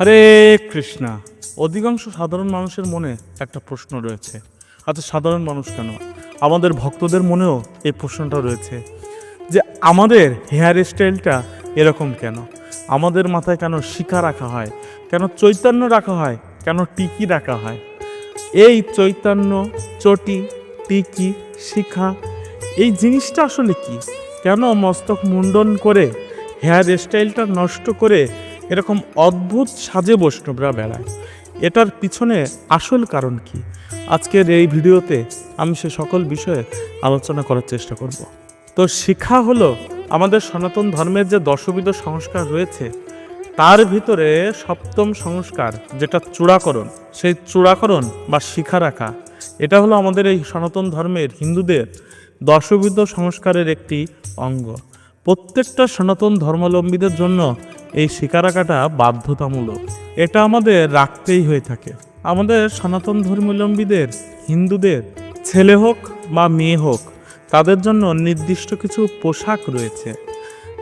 হরে কৃষ্ণা। অধিকাংশ সাধারণ মানুষের মনে একটা প্রশ্ন রয়েছে। আচ্ছা সাধারণ মানুষ কেন? আমাদের ভক্তদের মনেও এই প্রশ্নটা রয়েছে যে আমাদের হেয়ার স্টাইলটা এরকম কেন? আমাদের মাথায় কেন শিখা রাখা হয়? কেন চৈতন্য রাখা হয়? কেন টিকি রাখা হয়? এই চৈতন্য, চটি, টিকি, শিখা, এই জিনিসটা আসলে কি? কেন মস্তক মুন্ডন করে হেয়ার স্টাইলটা নষ্ট করে এরকম অদ্ভুত সাজে বৈষ্ণবরা বেড়ায়। এটার পিছনে আসল কারণ কি? আজকের এই ভিডিওতে আমি সে সকল বিষয়ে আলোচনা করার চেষ্টা করব। তো শিক্ষা হলো আমাদের সনাতন ধর্মের যে দশবিধ সংস্কার রয়েছে, তার ভিতরে সপ্তম সংস্কার যেটা চূড়াকরণ, সেই চূড়াকরণ বা শিখা রাখা, এটা হলো আমাদের এই সনাতন ধর্মের হিন্দুদের দশবিধ সংস্কারের একটি অঙ্গ। প্রত্যেকটা সনাতন ধর্মাবলম্বীদের জন্য এই শিখা রাখাটা বাধ্যতামূলক। এটা আমাদের রাখতেই হয়ে থাকে। আমাদের সনাতন ধর্মাবলম্বীদের, হিন্দুদের, ছেলে হোক বা মেয়ে হোক, তাদের জন্য নির্দিষ্ট কিছু পোশাক রয়েছে।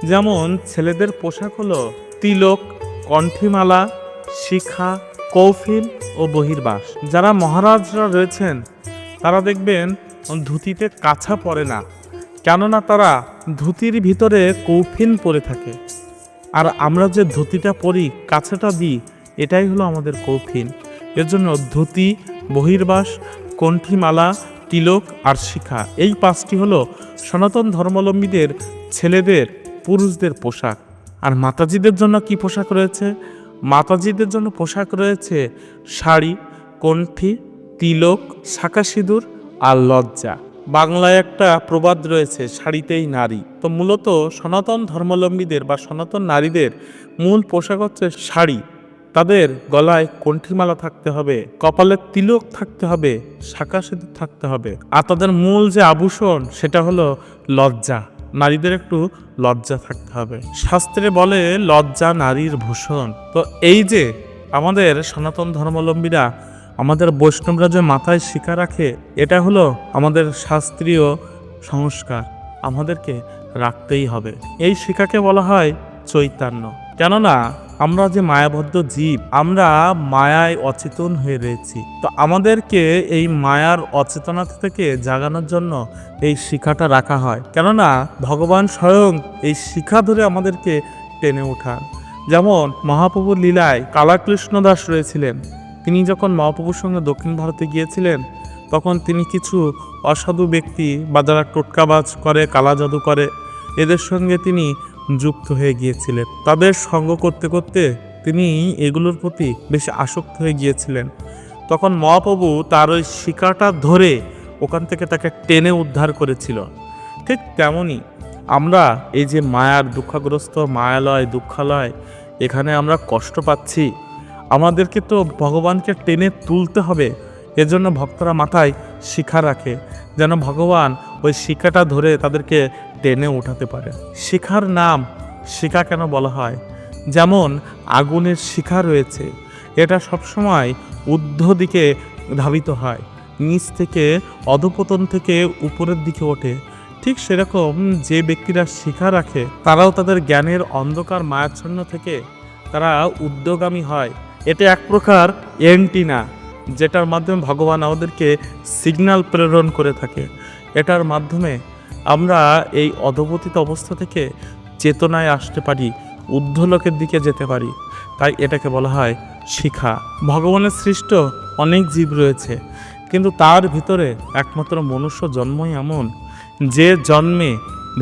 যেমন ছেলেদের পোশাক হলো তিলক, কণ্ঠিমালা, শিখা, কৌফিল ও বহির্বাস। যারা মহারাজরা রয়েছেন, তারা দেখবেন ধুতিতে কাছা পরে না। কেননা তারা ধুতির ভিতরে কৌফিন পরে থাকে। আর আমরা যে ধুতিটা পরি, কাছেটা দিই, এটাই হলো আমাদের কৌফিন এর জন্য ধুতি, বহির্বাস, কণ্ঠিমালা, তিলক আর শিখা। এই পাঁচটি হলো সনাতন ধর্মাবলম্বীদের, ছেলেদের, পুরুষদের পোশাক। আর মাতাজিদের জন্য কি পোশাক রয়েছে? মাতাজিদের জন্য পোশাক রয়েছে শাড়ি, কণ্ঠি, তিলক, শাখা সিঁদুর আর লজ্জা। বাংলায় একটা প্রবাদ রয়েছে শাড়িতেই নারী। তো মূলত সনাতন ধর্মাবলম্বীদের বা সনাতন নারীদের মূল পোশাক হচ্ছে শাড়ি। তাদের গলায় কণ্ঠিমালা থাকতে হবে, কপালে তিলক থাকতে হবে, শাখা সিঁদুর থাকতে হবে। আর তাদের মূল যে আভূষণ, সেটা হলো লজ্জা। নারীদের একটু লজ্জা থাকতে হবে। শাস্ত্রে বলে, লজ্জা নারীর ভূষণ। তো এই যে আমাদের সনাতন ধর্মাবলম্বীরা আমাদের বৈষ্ণবরা যে মাথায় শিকা রাখে, এটা হলো আমাদের শাস্ত্রীয় সংস্কার। আমাদেরকে রাখতেই হবে। এই শিকাকে বলা হয় চৈতন্য। কেননা, আমরা যে মায়াবদ্ধ জীব, আমরা মায়ায় অচেতন হয়ে রয়েছি। তো আমাদেরকে এই মায়ার অচেতনতা থেকে জাগানোর জন্য এই শিখাটা রাখা হয়। কেননা, ভগবান স্বয়ং এই শিখা ধরে আমাদেরকে টেনে ওঠান। যেমন মহাপ্রভুর লীলায় কালাকৃষ্ণ দাস রয়েছিলেন। তিনি যখন মহাপ্রভুর সঙ্গে দক্ষিণ ভারতে গিয়েছিলেন, তখন তিনি কিছু অসাধু ব্যক্তি বা যারা টোটকাবাজ করে কালা জাদু করে, এদের সঙ্গে তিনি যুক্ত হয়ে গিয়েছিলেন। তাদের সঙ্গ করতে করতে তিনি এগুলোর প্রতি বেশি আসক্ত হয়ে গিয়েছিলেন। তখন মহাপ্রভু তার ওই শিকাটা ধরে ওখান থেকে তাকে টেনে উদ্ধার করেছিল। ঠিক তেমনই আমরা এই যে মায়ার দুঃখাগ্রস্ত মায়ালয়, দুঃখালয়, এখানে আমরা কষ্ট পাচ্ছি। আমাদেরকে তো ভগবানকে টেনে তুলতে হবে, এজন্য ভক্তরা মাথায় শিখা রাখে, যেন ভগবান ওই শিখাটা ধরে তাদেরকে টেনে উঠাতে পারে। শিখার নাম শিখা কেন বলা হয়? যেমন আগুনের শিখা রয়েছে, এটা সবসময় ঊর্ধ্ব দিকে ধাবিত হয়, নিচ থেকে অধপতন থেকে উপরের দিকে ওঠে। ঠিক সেরকম যে ব্যক্তিরা শিখা রাখে, তারাও তাদের জ্ঞানের অন্ধকার মায়াচ্ছন্ন থেকে তারা উদ্যোগামী হয়। এটা এক প্রকার এন্টিনা যেটার মাধ্যমে ভগবান আমাদেরকে সিগন্যাল প্রেরণ করে থাকে। এটার মাধ্যমে আমরা এই অধপতিত অবস্থা থেকে চেতনায় আসতে পারি, ঊর্ধ্বলোকের দিকে যেতে পারি। তাই এটাকে বলা হয় শিখা। ভগবানের সৃষ্ট অনেক জীব রয়েছে, কিন্তু তার ভিতরে একমাত্র মনুষ্য জন্মই এমন, যে জন্মে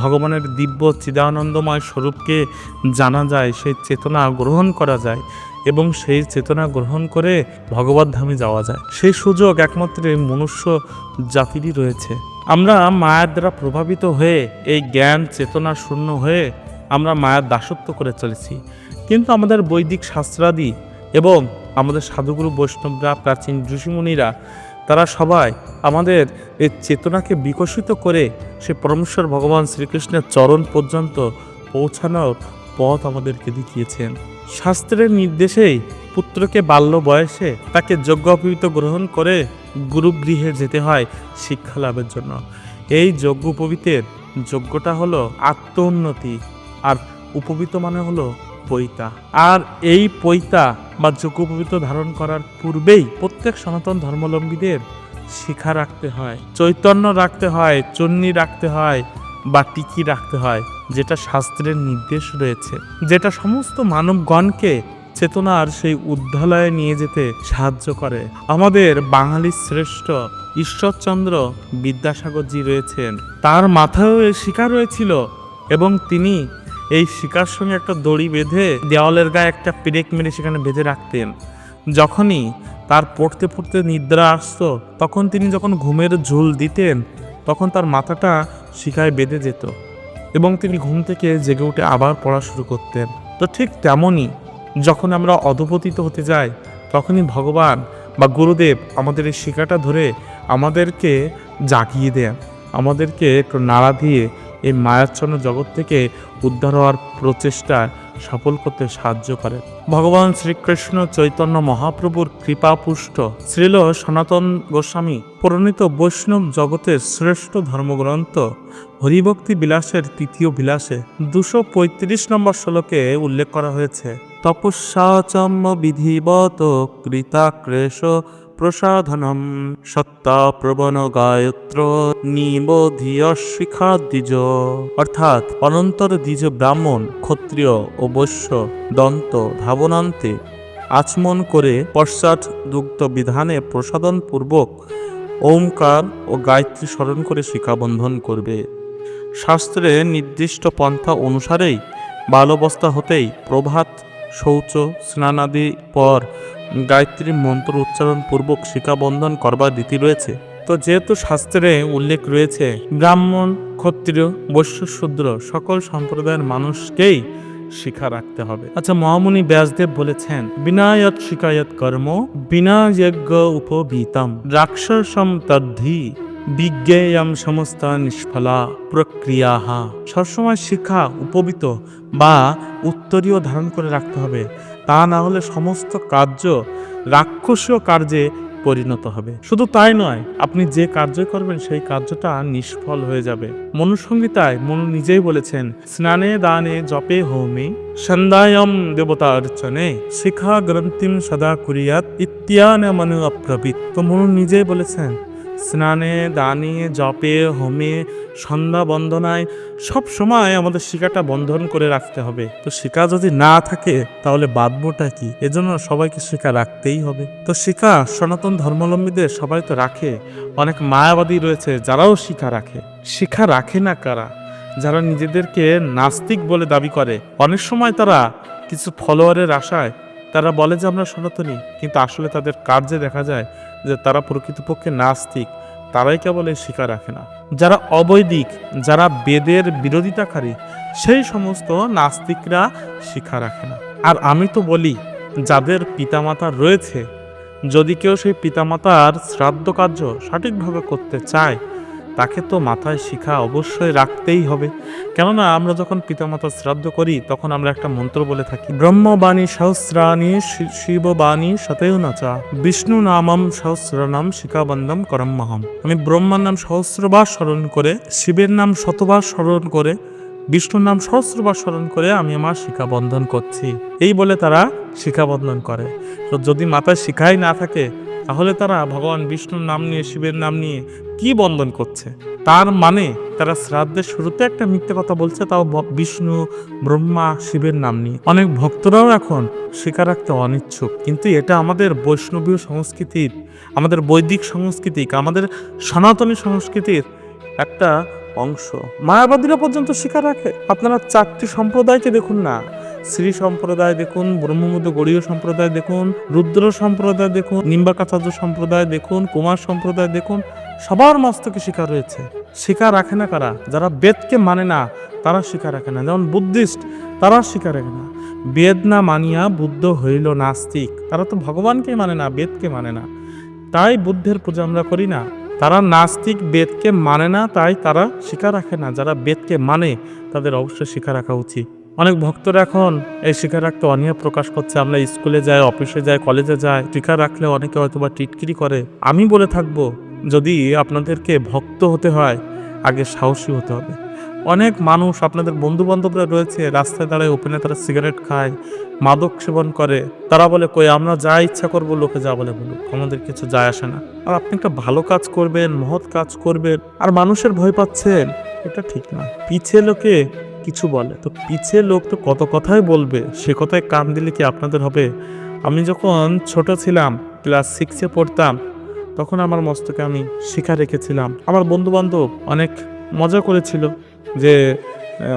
ভগবানের দিব্য চিদানন্দময় স্বরূপকে জানা যায়, সেই চেতনা গ্রহণ করা যায়। এবং সেই চেতনা গ্রহণ করে ভগবত ধামে যাওয়া যায়। সেই সুযোগ একমাত্র মনুষ্য জাতিরই রয়েছে। আমরা মায়ের দ্বারা প্রভাবিত হয়ে এই জ্ঞান চেতনা শূন্য হয়ে আমরা মায়ের দাসত্ব করে চলেছি। কিন্তু আমাদের বৈদিক শাস্ত্রাদি এবং আমাদের সাধুগুরু, বৈষ্ণবরা, প্রাচীন ঋষিমুনিরা, তারা সবাই আমাদের এই চেতনাকে বিকশিত করে সে পরমেশ্বর ভগবান শ্রীকৃষ্ণের চরণ পর্যন্ত পৌঁছানোর পথ আমাদেরকে দেখিয়েছেন। শাস্ত্রের নির্দেশেই পুত্রকে বাল্য বয়সে তাকে যজ্ঞ অপবিত গ্রহণ করে গুরুগৃহে যেতে হয় শিক্ষা লাভের জন্য। এই যজ্ঞ উপবিতের যোগ্যটা হলো আত্ম উন্নতি আর উপবিত মানে হলো পৈতা। আর এই পৈতা বা যোগ্যপবিত্র ধারণ করার পূর্বেই প্রত্যেক সনাতন ধর্মাবলম্বীদের শিখা রাখতে হয়, চৈতন্য রাখতে হয় চন্নি রাখতে হয় বা টিকি রাখতে হয়, যেটা শাস্ত্রের নির্দেশ রয়েছে। যেটা সমস্ত মানবগণকে চেতনার সেই উদ্যালয়ে নিয়ে যেতে সাহায্য করে। আমাদের বাঙালির শ্রেষ্ঠ ঈশ্বরচন্দ্র বিদ্যাসাগরজি রয়েছেন। তার মাথায়ও এই শিকার রয়েছিল এবং তিনি এই শিকার সঙ্গে একটা দড়ি বেঁধে দেওয়ালের গায়ে একটা পেরেক মেরে সেখানে বেঁধে রাখতেন। যখনই তার পড়তে পড়তে নিদ্রা আসতো, তখন তিনি যখন ঘুমের ঝুল দিতেন, তখন তার মাথাটা শিকায় বেঁধে যেত এবং তিনি ঘুম থেকে জেগে উঠে আবার পড়া শুরু করতেন। তো ঠিক তেমনই যখন আমরা অধপতিত হতে যাই, তখনই ভগবান বা গুরুদেব আমাদের এই শিকাটা ধরে আমাদেরকে জাগিয়ে দেন। আমাদেরকে একটু নাড়া দিয়ে এই মায়াচ্ছন্ন জগৎ থেকে উদ্ধার হওয়ার প্রচেষ্টা সফল করতে সাহায্য করে। ভগবান শ্রীকৃষ্ণ চৈতন্য মহাপ্রভুর কৃপাপুষ্ট শ্রীল সনাতন গোস্বামী প্রণীত বৈষ্ণব জগতের শ্রেষ্ঠ ধর্মগ্রন্থ হরিভক্তি বিলাসের তৃতীয় বিলাসে দুশো পঁয়ত্রিশ নম্বর শ্লোকে উল্লেখ করা হয়েছে তপস্যাচম্য বিধিবত কৃতাক্রেশ প্রসাধনম সত্তা প্রবণ গায়ত্র নিবোধিয় শিখা দ্বিজ। অর্থাৎ অনন্তর দ্বিজ ব্রাহ্মণ, ক্ষত্রিয় ও বৈশ্য দন্ত ধাবনান্তে আচমন করে পশ্চাৎ দুগ্ধ বিধানে প্রসাদন পূর্বক ওমকার ও গায়ত্রী স্মরণ করে শিখাবন্ধন করবে। শাস্ত্রে নির্দিষ্ট পন্থা অনুসারেই বালবস্থা হতেই প্রভাত, শৌচ, স্নানাদি পর গায়ত্রী মন্ত্র উচ্চারণ পূর্বক শিখাবন্ধন করবার রীতি রয়েছে। তো যেহেতু শাস্ত্রে উল্লেখ রয়েছে, ব্রাহ্মণ, ক্ষত্রিয়, বৈশ্য, শূদ্র সকল সম্প্রদায়ের মানুষকেই শিখা রাখতে হবে। আচ্ছা মহামুনি ব্যাসদেব বলেছেন বিনায়ত শিকায়ত কর্ম, বিনা যজ্ঞ উপবীতম। রাক্ষসম তদ্ধি, বিজ্ঞেয়ম সমস্ত নিষ্ফলা প্রক্রিয়া সবসময় শিক্ষা উপবিত বা উত্তরীয় ধারণ করে রাখতে হবে। তা না হলে সমস্ত কার্য রাক্ষসীয় কার্যে পরিণত হবে। শুধু তাই নয়, আপনি যে কার্য করবেন সেই কার্যটা নিষ্ফল হয়ে যাবে। মনুসংহিতায় মনু নিজেই বলেছেন, স্নানে দানে জপে হোমে, সন্ধ্যায়ম দেবতা অর্চনে, শিখা গ্রন্থিম সদা কুরিয়াত ইত্যান মনু অপ্রবৃত। তো মনু নিজেই বলেছেন স্নানে, দানে, জপে, হোমে, সন্ধ্যা বন্দনায় সব সময় আমাদের শিকাটা বন্ধন করে রাখতে হবে। তো শিকা যদি না থাকে, তাহলে বাঁধবোটা কি? এজন্য সবাইকে শিকা রাখতেই হবে। তো শিকা, সনাতন ধর্মাবলম্বীদের সবাই তো রাখে। অনেক মায়াবাদী রয়েছে, যারাও শিকা রাখে। শিখা রাখে না কারা? যারা নিজেদেরকে নাস্তিক বলে দাবি করে। অনেক সময় তারা কিছু ফলোয়ারের আশায়, তারা বলে যে আমরা সনাতনী, কিন্তু আসলে তাদের কার্যে দেখা যায় যে তারা প্রকৃতপক্ষে নাস্তিক, তারাই কেবল এই শিকার রাখে না। যারা অবৈদিক, যারা বেদের বিরোধিতাকারী, সেই সমস্ত নাস্তিকরা শিক্ষা রাখে না। আর আমি তো বলি, যাদের পিতামাতা রয়েছে, যদি কেউ সেই পিতামাতার শ্রাদ্ধ কার্য সঠিকভাবে করতে চায় তাকে তো মাথায় শিখা অবশ্যই রাখতেই হবে। কেননা আমরা যখন পিতামাতার শ্রাদ্ধ করি, তখন আমরা একটা মন্ত্র বলে থাকি, ব্রহ্মবাণী সহস্রাণী শিববাণী সতেও নাচা বিষ্ণু নামম সহস্রনাম শিখাবন্দম করম্মহম। আমি ব্রহ্মার নাম সহস্রবার স্মরণ করে, শিবের নাম শতবার স্মরণ করে, বিষ্ণুর নাম সহস্রবার স্মরণ করে আমি আমার শিখা বন্ধন করছি। এই বলে তারা শিখা বন্ধন করে। তো যদি মাথায় শিখাই না থাকে, তাহলে তারা ভগবান বিষ্ণুর নাম নিয়ে, শিবের নাম নিয়ে কি বন্ধন করছে? তার মানে তারা শ্রাদ্ধের শুরুতে একটা মিথ্যে কথা বলছে, তাও বিষ্ণু, ব্রহ্মা, শিবের নাম নিয়ে। অনেক ভক্তরাও এখন স্বীকার রাখতে অনিচ্ছুক। কিন্তু এটা আমাদের বৈষ্ণবীয় সংস্কৃতির, আমাদের বৈদিক সংস্কৃতিক, আমাদের সনাতনী সংস্কৃতির একটা অংশ। মায়াবাদীরা পর্যন্ত স্বীকার রাখে আপনারা চারটি সম্প্রদায়কে দেখুন না। শ্রী সম্প্রদায় দেখুন, ব্রহ্মমুদ্র গড়ীয় সম্প্রদায় দেখুন, রুদ্র সম্প্রদায় দেখুন, নিম্বাকাচার্য সম্প্রদায় দেখুন, কুমার সম্প্রদায় দেখুন সবার মস্তকে শিকার রয়েছে। শিকার রাখে না কারা? যারা বেদকে মানে না, তারা শিকার রাখে না। যেমন বুদ্ধিস্ট, তারা শিকার রাখে না। বেদ না মানিয়া বুদ্ধ হইল নাস্তিক। তারা তো ভগবানকে মানে না, বেদকে মানে না। তাই বুদ্ধের পূজা আমরা করি না। তারা নাস্তিক, বেদকে মানে না, তাই তারা শিকার রাখে না। যারা বেদকে মানে তাদের অবশ্যই শিকার রাখা উচিত। অনেক ভক্তরা এখন এই শিকার রাখতে অনীহা প্রকাশ করছে। আমরা স্কুলে যাই, অফিসে যাই, কলেজে যাই টিকা রাখলে অনেকে হয়তো বা টিটকিরি করে। আমি বলে থাকব যদি আপনাদেরকে ভক্ত হতে হয়, আগে সাহসী হতে হবে। অনেক মানুষ আপনাদের বন্ধু বান্ধবরা রয়েছে, রাস্তায় দাঁড়ায় ওপেনে তারা সিগারেট খায়, মাদক সেবন করে। তারা বলে, কই, আমরা যা ইচ্ছা করব, লোকে যা বলে বলুক, আমাদের কিছু যায় আসে না। আর আপনি একটা ভালো কাজ করবেন, মহৎ কাজ করবেন, আর মানুষের ভয় পাচ্ছেন, এটা ঠিক না। পিছে লোকে কিছু বলে, তো পিছে লোক তো কত কথাই বলবে, সে কথায় কান দিলে কি আপনাদের হবে? আমি যখন ছোট ছিলাম, ক্লাস সিক্সে পড়তাম তখন আমার মস্তকে আমি শিখা রেখেছিলাম। আমার বন্ধু বান্ধব অনেক মজা করেছিল যে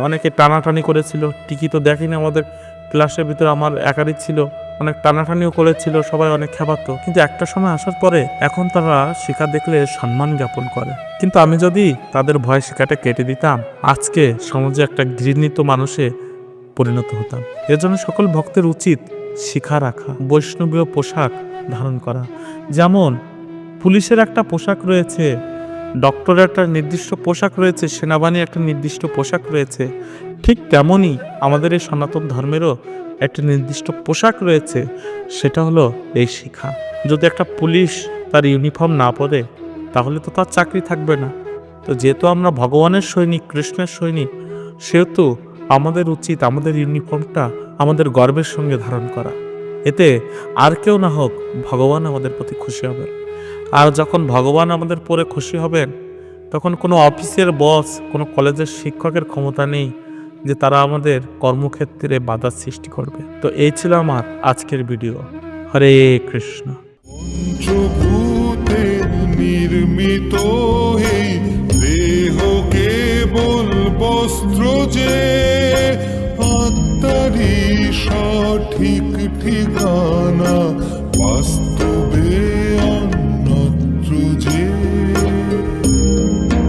অনেকে টানাটানি করেছিল। টিকি তো দেখেনি আমাদের ক্লাসের ভিতরে, আমার একারই ছিল। অনেক টানাটানিও করেছিল, সবাই অনেক খেপাতো। কিন্তু একটা সময় আসার পরে এখন তারা শিখা দেখলে সম্মান জ্ঞাপন করে। কিন্তু আমি যদি তাদের ভয় শিখাটা কেটে দিতাম, আজকে সমাজে একটা ঘৃণিত মানুষে পরিণত হতাম। এর জন্য সকল ভক্তের উচিত শিখা রাখা, বৈষ্ণবীয় পোশাক ধারণ করা। যেমন পুলিশের একটা পোশাক রয়েছে, ডক্টরের একটা নির্দিষ্ট পোশাক রয়েছে, সেনাবাহিনীর একটা নির্দিষ্ট পোশাক রয়েছে। ঠিক তেমনই আমাদের এই সনাতন ধর্মেরও একটা নির্দিষ্ট পোশাক রয়েছে, সেটা হলো এই শিখা। যদি একটা পুলিশ তার ইউনিফর্ম না পরে, তাহলে তো তার চাকরি থাকবে না। তো যেহেতু আমরা ভগবানের সৈনিক, কৃষ্ণের সৈনিক, সেহেতু আমাদের উচিত আমাদের ইউনিফর্মটা আমাদের গর্বের সঙ্গে ধারণ করা। এতে আর কেউ না হোক ভগবান আমাদের প্রতি খুশি হবেন আর যখন ভগবান আমাদের পরে খুশি হবেন, তখন কোনো অফিসের বস, কোনো কলেজের শিক্ষকের ক্ষমতা নেই যে তারা আমাদের কর্মক্ষেত্রে বাধার সৃষ্টি করবে। তো এই ছিল আমার আজকের ভিডিও। হরে কৃষ্ণ। নির্মিত বস্ত্র যে আত্মারি সঠিক ঠিকানা